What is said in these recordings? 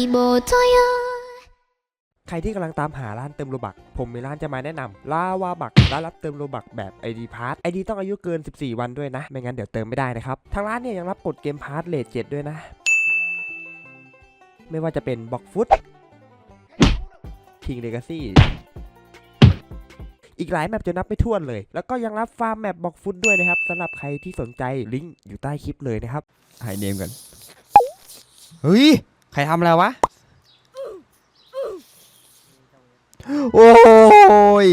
希望とよ ใครที่กำลังตามหาร้านเติมโลบัก ผมมีร้านจะมาแนะนำลาวาบักร้านรับเติมโลบักแบบ ID p a s s ID ต้องอายุเกิน 14 วันด้วยนะ ไม่งั้นเดี๋ยวเติมไม่ได้นะครับ ทางร้านเนี่ยยังรับกดเกมพาร์ทเลทเจ็ดด้วยนะ ไม่ว่าจะเป็นบ็อกฟุตคิงเลกาซี่อีกหลายแมปจะนับไม่ถ้วนเลย แล้วก็ยังรับฟาร์มแมปบ็อกฟุตด้วยนะครับสำหรับใครที่สนใจลิงก์อยู่ใต้คลิปเลยนะครับ หายเนมกัน เฮ้ย ใครทำอะไรวะ โอ้ย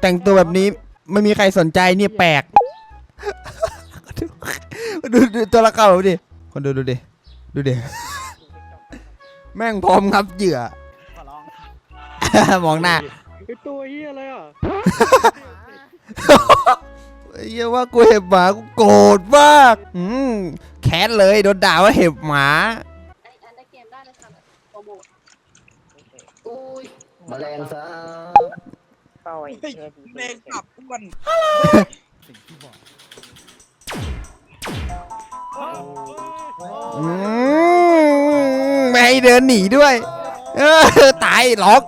แต่งตัวแบบนี้ไม่มีใครสนใจเนี่ยแปลก ดูดูตัวละครดิคนดูดูดิ ดูดิ แม่งพร้อมครับเหยื่อมองหน้า ไอตัวเฮียอะไรอะเหี้ยว่ากูเห็บหมากูโกรธมาก อืมแค้นเลยโดนด่าว่าเห็บหมา อันในเกมได้เลยค่ะโปรโมทอุ้ย แมลงสาบแรงขับอ้วนอืมไม่ให้เดินหนีด้วย เออตายล็อก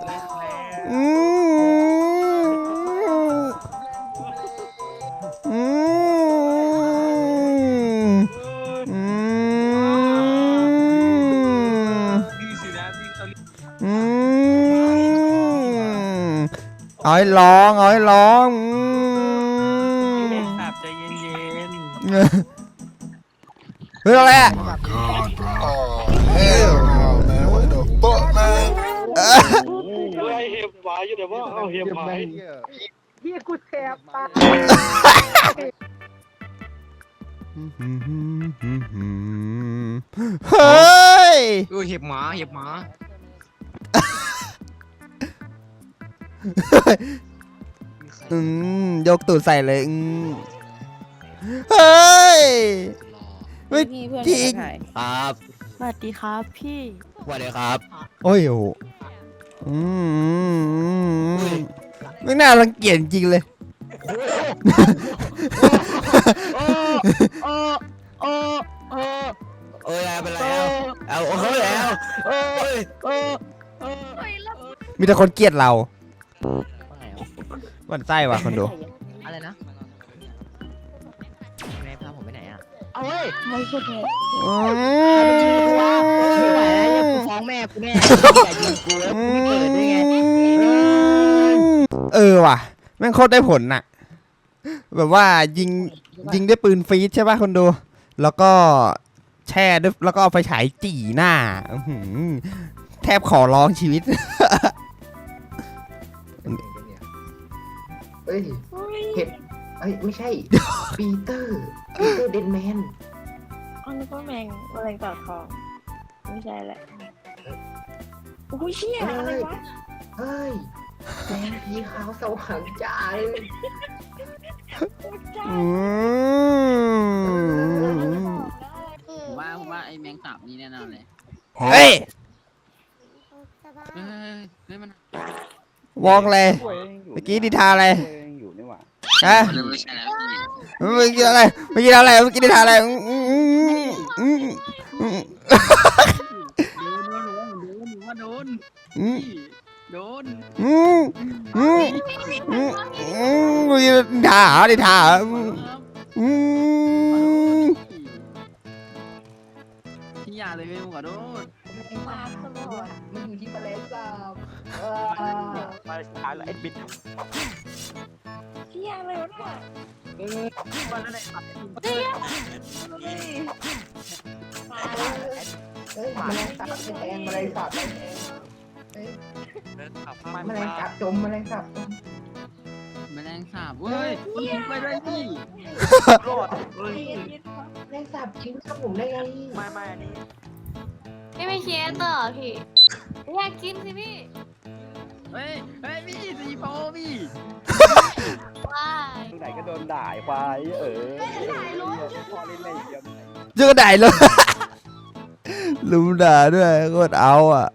เอาให้ร้องเอาให้ร้องอืมขับใจเย็นเฮ้ยอะไรอะ Hell no, man. What the fuck, man? ๆเฮ้ยเห็บหวายอยู่เดี๋ยวว่าเอาเห็บหวายเฮ้ย เออเห็บหมาเห็บหมา อืมยกตูดใส่เลยอืมเฮ้ยเฮ้ยพี่เพื่อนจริงถ่ายครับสวัสดีครับพี่ สวัสดีครับโอ้ยโอ้โหอืมไม่น่ารังเกียจจริงเลยเอ้ยไปแล้วเอาโอ้ยแล้วโอ้ยมีแต่คนเกลียดเราห วันไส้ว่ะคนดูอะไรนะแม่พาผมไปไหนอะไม่พูดเลยอืไม่ไหวแล้วอย่ากูมฟ้องแม่กูแน่อย่ายิงกูแล้วกูไม่เปิดด้วยไงเออว่ะแม่งโคตรได้ผลน่ะ แบบว่ายิงยิงด้วยปืนฟีดใช่ป่ะคนดู แล้วก็แช่ด้วยแล้วก็เอาไฟฉายจี่หน้าอื้อหือแทบขอร้องชีวิต เอ้ยเห็บเอ้ยไม่ใช่ ปีเตอร์ปีเตอร์เดนแมนอันนี้ก็แมงแมลงเต่าทอง ไม่ใช่แหละโอ้ยเชี่ยอะไรวะเฮ้ยแมงผีขาวสว่างจ้าเลยอืมผมว่าผมว่าไอ้แมงสาบนี่แน่นอนเลยเฮ้ยเฮ้ยเฮ้ยมัน วองเลย เมื่อกี้ดิทาอะไร อยู่นี่หว่าฮะไม่ใช่แล้วพี่เมื่อกี้อะไร เมื่อกี้อะไร เมื่อกี้ดิทาอะไรอืมอืมอืมอืมอืมโดนโดนโดนโดนอืมโดนอืมอืมอืมอืมเมื่อกี้ดิทาเหรอดิทาเหรออืมอืมพี่ยาเลยไม่ขอโทษมันอยู่ที่แมลงสาบมาขาย แล้วไอ้บิดเชี่ยอะไรวะเนี่ยมันนั่นแหละเฮ้ยแมลงสาบแทงแมลงสาบแทงเดินขับแมลงสาบจมแมลงสาบจมแมลงสาบเว้ยมันยิงไปด้วยพี่รอดเฮ้ยแมลงสาบทิ้งครับผมได้ไงไม่ไม่อันนี้ไม่ไม่เคียนต่อพี่อยากกินสิพี่ เฮ้ยเฮ้ยพี่สีโฟพี่ว้ายตรงไหนก็โดนด่าไอ้ควายเออพอเล่นอะไรอย่างเงี้ยเจอได้เลยลุมด่าด้วยโคตรเอาอะ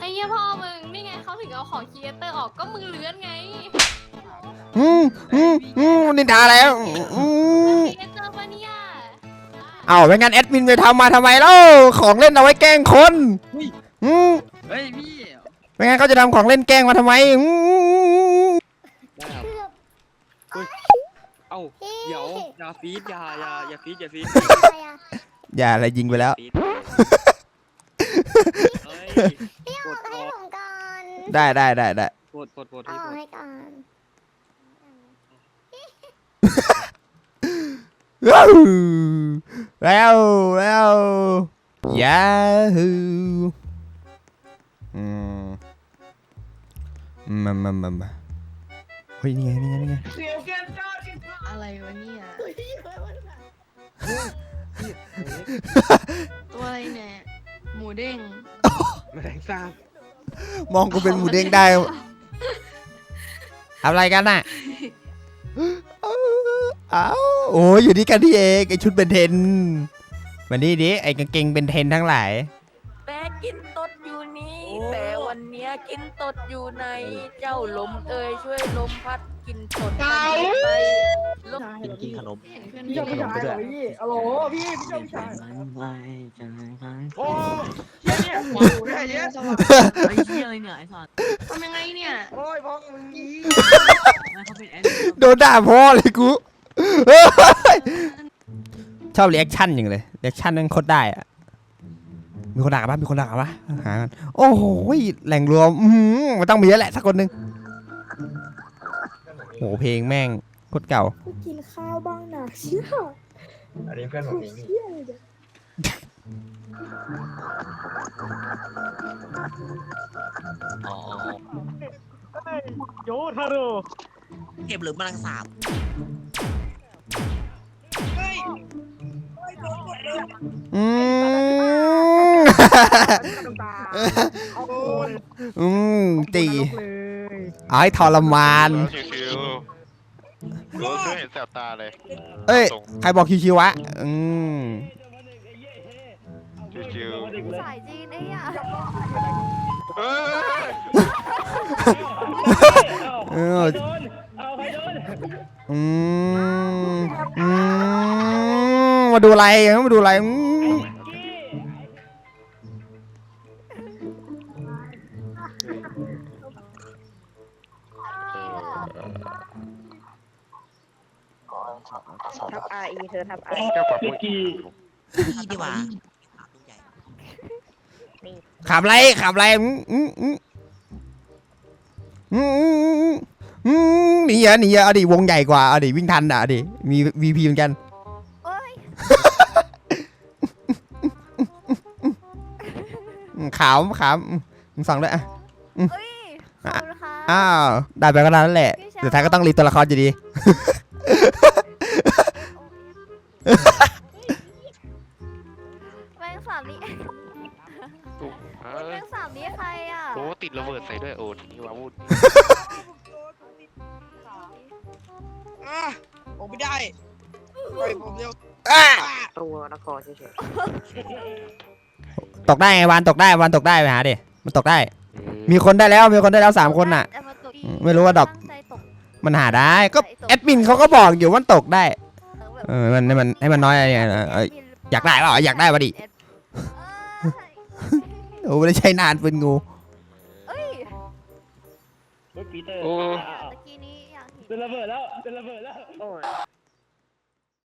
ไอ้เหี้ยพ่อมึงนี่ไงเขาถึงเอาของคีเอเตอร์ออกก็มึงเลื้อนไงอืมอืมอืมนินทาแล้วอืมคีเอเตอร์ปะเนี่ยเอาไม่งั้นแอดมินไปทำมาทำไมเล่าของเล่นเอาไว้แกล้งคนเฮ้ยอืมเฮ้ยพี่ ไม่งั้นเขาจะทำของเล่นแกล้งมาทำไมอืมได้ครับเฮ้ยเอ้าเดี๋ยวอย่าฟีดอย่าอย่าอย่าฟีดอย่าฟีดอย่าอะไรยิงไปแล้ว ฟีดเฮ้ยกดให้ผมก่อนได้ได้ได้ได้กดกดกดเอาที่กดให้ก่อนว้าวแล้วแล้วยาฮู มามามามาเฮ้ยนี่ไงนี่ไงนี่ไงอะไรวะเนี่ย ตัวอะไรเนี่ย หมูเด้ง แมลงสาบมองกูเป็นหมูเด้งได้ทำอะไรกันน่ะเอ้าโอ้ยอยู่ที่กันที่เองไอชุดเบนเทนมานี่ดิไอกางเกงเบนเทนทั้งหลาย วันเนี้ยกินตดอยู่ในเจ้าลมเอ่ยช่วยลมพัดกินตดกันไปลมกินขนม พี่ชอบขนมไปด้วยฮัลโหลพี่พี่ชอบชายโอ้เฮียเนี่ยเฮียเนี่ยไอ้เฮียอะไรเนี่ยไอ้สัตว์ทำยังไงเนี่ยโอ้ยพ่อมึงงี้เขาเป็นแอนโดนด่าพ่อเลยกูเฮ้ยชอบรีแอคชั่นอย่างเลยรีแอคชั่นนั่นโคตรได้อะ มีคนด่ากันปะมีคนด่ากันปะหากันโอ้โหแหล่งรวมอืมมันต้องมีแล้วแหละสักคนหนึ่งโหเพลงแม่งโคตรเก่ากินข้าวบ้างนะเชี่ยอันนี้เพื่อนผมเองนี่เชี่ยเลยเนี่ยโยทาโร่เก็บหรือแมลงสาบอืม อืมตีเอาให้ทรมาน ชิวๆรู้ช่วยเห็นแสบตาเลยเอ้ย ส่งใครบอกชิวๆวะ อืม ชิวสายจีนไอ้อะๆเอ้ยเอออืมอืมมาดูอะไรมาดูอะไรอืม ทับ R E เธอทับ R แค่ปรับมือพี่ดีกว่าขับอะไรขับอะไรอืมอืมอืมอืมอืมอืมหนีอะหนีอะเอาดิวงใหญ่กว่าเอาดิวิ่งทันอะเอาดิมีวีพีเหมือนกันโอ้ยอืมขาวขาวอืมมึงสองด้วยอะเอ้ยขอบคุณค่ะอ้าว ได้ไปก็ได้แล้วแหละสุดท้ายก็ต้องรีตัวละครอยู่ดี แมงสาบนี้ถูกเอแมองสาบนี้ใครอะโอ้ติดระเบิดใส่ด้วยโอ้นี่ว้าวุ่นผมไม่ได้ปล่อยผมเร็วตัวนครเฉยตกได้ไงวานตกได้วานตกได้ไปหาดิมันตกได้ มีคนได้แล้วมีคนได้แล้วสามคนน่ะ แต่มาตกอืมไม่รู้ว่าดอก ตั้งใจตกมันหาได้ก็แอดมินเขาก็บอกอยู่ว่ามันตกได้ เออแบบเออมันให้มันให้มันน้อยอะไรเงี้ยเออเอออยากได้เปล่าอยากได้ปะดิเอ้ยโอ้ไม่ได้ใช้นานเป็นงูเอ้ยปีเตอร์โอ้ตะกี้นี้อยากเห็น เป็นระเบิดแล้วเป็นระเบิดแล้วๆโอ้ย